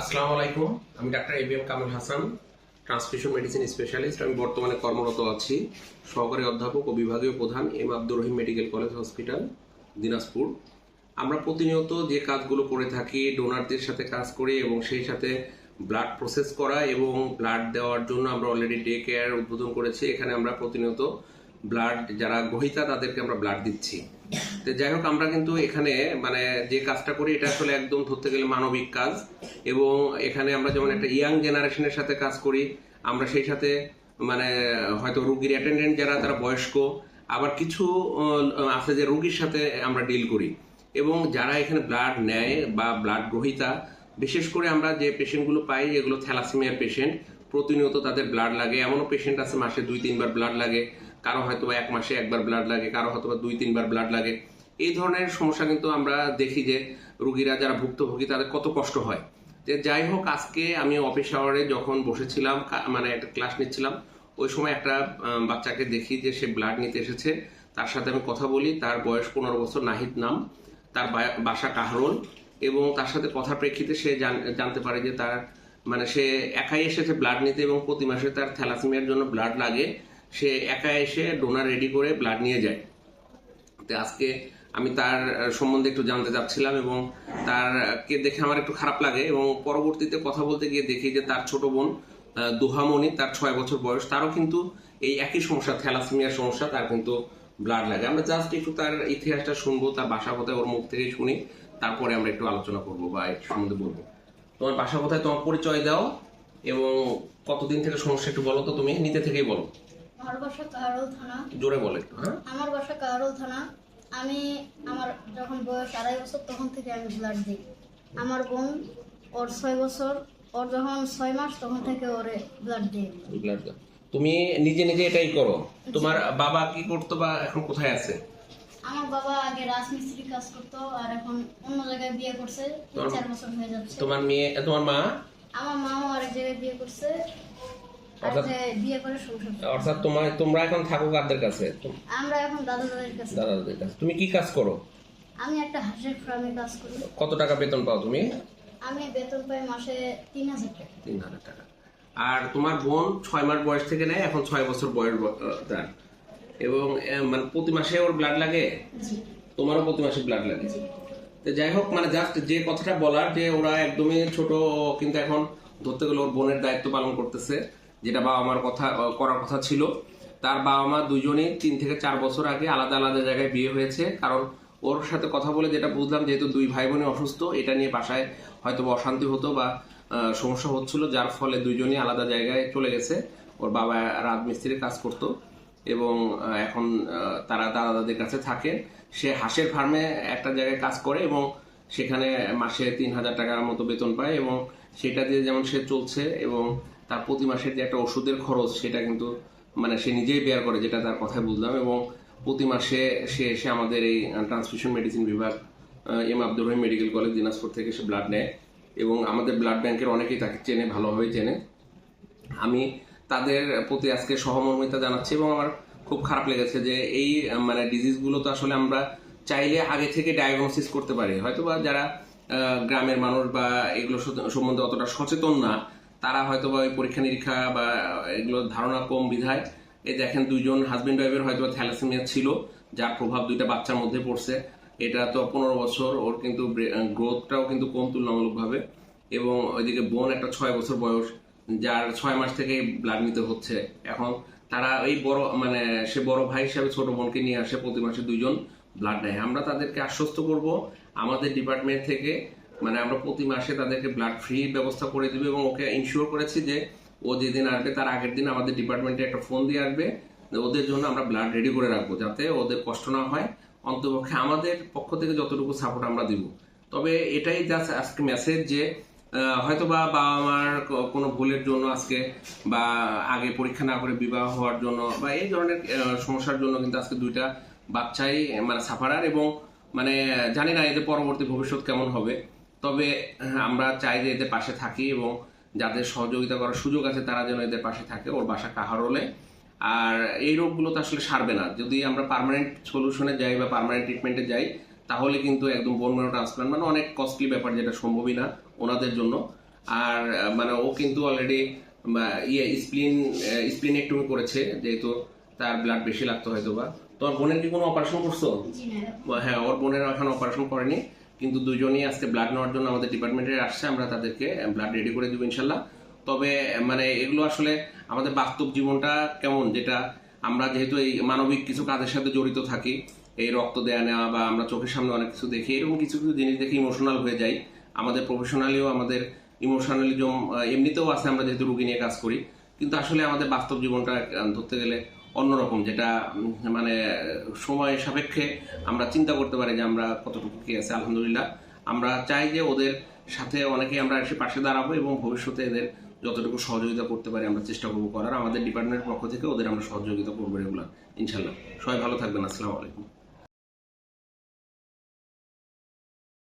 আসসালামু আলাইকুম, আমি doctor A B M Kamal Hasan, transfusion medicine specialist. আমি বর্তমানে কর্মরত আছি, সহকারী অধ্যাপক ও বিভাগীয় প্রধান M Abdur Rahim Medical College Hospital, Dinajpur. আমরা প্রতিনিয়ত যে কাজগুলো করে থাকি, ডোনারদের সাথে কাজ করি এবং সেই সাথে ব্লাড প্রসেস করা এবং ব্লাড দেওয়ার জন্য আমরা অলরেডি ডে কেয়ার উদ্বোধন করেছি। এখানে আমরা প্রতিনিয়ত ব্লাড যারা গ্রহিতা, তাদেরকে আমরা ব্লাড দিচ্ছি। তো যাই হোক, আমরা কিন্তু এখানে মানে যে কাজটা করি, এটা আসলে একদম ধরতে গেলে মানবিক কাজ। এবং এখানে আমরা যেমন একটা ইয়াং জেনারেশনের সাথে কাজ করি, আমরা সেই সাথে মানে হয়তো রুগীর অ্যাটেন্ডেন্ট যারা, তারা বয়স্ক। আবার কিছু আছে যে রুগীর সাথে আমরা ডিল করি। এবং যারা এখানে ব্লাড নেয় বা ব্লাড গ্রহিতা, বিশেষ করে আমরা যে পেশেন্টগুলো পাই, এগুলো থ্যালাসেমিয়ার পেশেন্ট প্রতিনিয়ত তাদের ব্লাড লাগে। এমনও পেশেন্ট আছে মাসে দুই, তিনবার ব্লাড লাগে। কারও হয়তো এক মাসে একবার ব্লাড লাগে, কারও হয়তো দুই, তিনবার ব্লাড লাগে। এই ধরনের সমস্যা কিন্তু আমরা দেখি যে রুগীরা যারা ভুক্তভোগী, তাদের কত কষ্ট হয়। যে যাই হোক, আজকে আমি অফিস আওয়ারে যখন বসেছিলাম মানে একটা ক্লাস নিচ্ছিলাম, ওই সময় একটা বাচ্চাকে দেখি যে সে ব্লাড নিতে এসেছে। তার সাথে আমি কথা বলি, তার বয়স পনেরো বছর, নাহিদ নাম। তার বাসা কাহরোল এবং তার সাথে কথার প্রেক্ষিতে সে জান- জানতে পারে যে তার মানে সে একাই এসেছে ব্লাড নিতে এবং প্রতি মাসে তার থ্যালাসেমিয়ার জন্য ব্লাড লাগে, সে একা এসে ডোনার রেডি করে ব্লাড নিয়ে যায়। তো আজকে আমি তার সম্বন্ধে একটু জানতে চাচ্ছিলাম এবং তার কে দেখে আমার একটু খারাপ লাগে এবং পরবর্তীতে কথা বলতে গিয়ে দেখি যে তার ছোট বোন দুহামণি, তার ছয় বছর বয়স, তারও কিন্তু এই একই সমস্যা, থ্যালাসেমিয়ার সমস্যা, তার কিন্তু ব্লাড লাগে। আমরা জাস্ট একটু তার ইতিহাসটা শুনব, তার বাসা কোথায়, ওর মুখ থেকেই শুনি, তারপরে আমরা একটু আলোচনা করব বা সম্বন্ধে বলব। তোমার বাসা কোথায় তোমার পরিচয় দাও এবং কতদিন থেকে সমস্যা একটু বলো তো তুমি নিতে থেকেই বলো। আমার বাসা কাহারোল থানা। জোরে বলো হ্যাঁ? আমার বাসা কাহারোল থানা। আমি আমার যখন বয়স আড়াই বছর তখন থেকে আমি ব্লাড দিই। আমার বোন ওর ছয় বছর ওর যখন ছয় মাস তখন থেকে ওরে ব্লাড দিই। ব্লাড। তুমি নিজে নিজে এটাই করো। তোমার বাবা কি করতো বা এখন কোথায় আছে? আমার বাবা আগে রাজমিস্ত্রি কাজ করতো আর এখন অন্য জায়গায় বিয়ে করছে তিন চার বছর হয়ে যাচ্ছে। তোমার মেয়ে তোমার মা? আমার মাও আরেক জায়গায় বিয়ে করছে আর অর্থাৎ- যে বিয়ে করে সংসার করে। অর্থাৎ তোমার তোমরা এখন থাকো কাদের কাছে? আমরা এখন দাদা দাদার কাছে। দাদা দাদির কাছে। তুমি কি কাজ করো? আমি একটা হাঁসের ফার্মে কাজ করি। কত টাকা বেতন পাও তুমি? আমি বেতন পাই মাসে তিন হাজার টাকা। তিন হাজার টাকা। আর তোমার বোন ছয় মাস বয়স থেকে নেয় এখন ছয় বছর বয়স তার। এবং মানে প্রতি মাসে ওর ব্লাড লাগে? তোমারও প্রতি মাসে ব্লাড লাগে? তো যাই হোক মানে জাস্ট যে কথাটা বলার যে ওরা একদমই ছোট কিন্তু এখন ধরতে গেলে ওর বোনের দায়িত্ব পালন করতেছে যেটা বাবা মার কথা করার কথা ছিল। তার বাবা মা দুজনেই তিন থেকে চার বছর আগে আলাদা আলাদা জায়গায় বিয়ে হয়েছে কারণ ওর সাথে কথা বলে যেটা বুঝলাম যেহেতু দুই ভাই বোনই অসুস্থ এটা নিয়ে বাসায় হয়তো অশান্তি হতো বা সমস্যা হচ্ছিল যার ফলে দুইজনই আলাদা জায়গায় চলে গেছে। ওর বাবা রাজমিস্ত্রির কাজ করতো। এবং এখন তারা দাদা দাদির কাছে থাকে। সে হাঁসের ফার্মে একটা জায়গায় কাজ করে এবং সেখানে মাসে তিন হাজার টাকার মতো বেতন পায় এবং সেটা দিয়ে যেমন সে চলছে এবং তার প্রতি মাসের যে একটা ওষুধের খরচ সেটা কিন্তু মানে সে নিজেই বেয়ার করে যেটা তার কথায় বুঝলাম এবং প্রতি মাসে সে এসে আমাদের এই ট্রান্সফিউশন মেডিসিন বিভাগ M Abdur Rahim medical college Dinajpur থেকে সে ব্লাড নেয় এবং আমাদের ব্লাড ব্যাংকের অনেকেই তাকে চেনে, ভালোভাবেই চেনে। আমি তাদের প্রতি আজকে সহমর্মিতা জানাচ্ছি এবং আমার খুব খারাপ লেগেছে যে এই মানে ডিজিজগুলো তো আসলে আমরা চাইলে আগে থেকে ডায়াগনোসিস করতে পারি। হয়তো বা যারা গ্রামের মানুষ বা এগুলো সম্বন্ধে অতটা সচেতন না, তারা হয়তো বা ওই পরীক্ষা নিরীক্ষা বা এগুলো ধারণা কম বিধায়। এই দেখেন দুইজন হাজব্যান্ড ওয়াইফের হয়তো বা থ্যালাসেমিয়া ছিল, যার প্রভাব দুইটা বাচ্চার মধ্যে পড়ছে। এটা তো পনেরো বছর, ওর কিন্তু গ্রোথটাও কিন্তু কম তুলনামূলকভাবে এবং ওইদিকে বোন একটা ছয় বছর বয়স। যার ছয় মাস থেকে ব্লাড নিতে হচ্ছে। এখন তারা এই বড় মানে সে বড় ভাই হিসাবে ছোট বোনকে নিয়ে আসে প্রতি মাসে দুইজন ব্লাড নেয় আমরা তাদেরকে আশ্বস্ত করব, আমাদের ডিপার্টমেন্ট থেকে মানে আমরা প্রতি মাসে তাদেরকে ব্লাড ফ্রি ব্যবস্থা করে দিবে এবং ওকে ইনশিওর করেছি যে ও যেদিন আসবে তার আগের দিন আমাদের ডিপার্টমেন্টে একটা ফোন দিয়ে আসবে। ওদের জন্য আমরা ব্লাড রেডি করে রাখব যাতে ওদের কষ্ট না হয়। অন্তপক্ষে আমাদের পক্ষ থেকে যতটুকু সাপোর্ট আমরা দিব। তবে এটাই জাস্ট আজকে মেসেজ যে হয়তো বা বাবা মার কোনো ভুলের জন্য আজকে বা আগে পরীক্ষা না করে বিবাহ হওয়ার জন্য বা এই ধরনের সমস্যার জন্য কিন্তু আজকে দুইটা বাচ্চাই মানে সাফারার এবং মানে জানি না এদের পরবর্তী ভবিষ্যৎ কেমন হবে। তবে আমরা চাই যে এদের পাশে থাকি এবং যাদের সহযোগিতা করার সুযোগ আছে তারা যেন এদের পাশে থাকে ওর বাসা কাহারোলে। আর এই রোগগুলো তো আসলে সারবে না। যদি আমরা পার্মানেন্ট সলিউশনে যাই বা পার্মানেন্ট ট্রিটমেন্টে যাই, তাহলে কিন্তু একদম বোন ম্যারো ট্রান্সপ্লান্ট মানে অনেক কস্টলি ব্যাপার যেটা সম্ভবই না। ওনাদের জন্য। আর মানে ও কিন্তু অলরেডি ইয়ে স্প্লিন স্প্লিন একটু করেছে যেহেতু তার ব্লাড বেশি লাগতো হয়তো বা তোমার বোনের কি কোনো অপারেশন করছ? হ্যাঁ ওর বোনের এখন অপারেশন করেনি কিন্তু দুজনই আজকে ব্লাড নেওয়ার জন্য আমাদের ডিপার্টমেন্টে আসছে আমরা তাদেরকে ব্লাড রেডি করে দেবো ইনশাল্লাহ। তবে মানে এগুলো আসলে আমাদের বাস্তব জীবনটা কেমন যেটা আমরা যেহেতু এই মানবিক কিছু কাজের সাথে জড়িত থাকি এই রক্ত দেয়া নেওয়া বা আমরা চোখের সামনে অনেক কিছু দেখি এরকম কিছু কিছু জিনিস দেখে ইমোশনাল হয়ে যাই। আমাদের প্রফেশনালিও আমাদের ইমোশনালিজম এমনিতেও আছে আমরা যেহেতু রুগী নিয়ে কাজ করি। কিন্তু আসলে আমাদের বাস্তব জীবনটা ধরতে গেলে অন্যরকম, যেটা মানে সময় সাপেক্ষে আমরা চিন্তা করতে পারি যে আমরা কতটুকু কি আছে, আলহামদুলিল্লাহ। আমরা চাই যে ওদের সাথে অনেকেই আমরা এসে পাশে দাঁড়াবো এবং ভবিষ্যতে এদের যতটুকু সহযোগিতা করতে পারি আমরা চেষ্টা করব করার। আমাদের ডিপার্টমেন্টের পক্ষ থেকে ওদের আমরা সহযোগিতা করব রেগুলার ইনশাল্লাহ সবাই ভালো থাকবেন, আসসালামু আলাইকুম।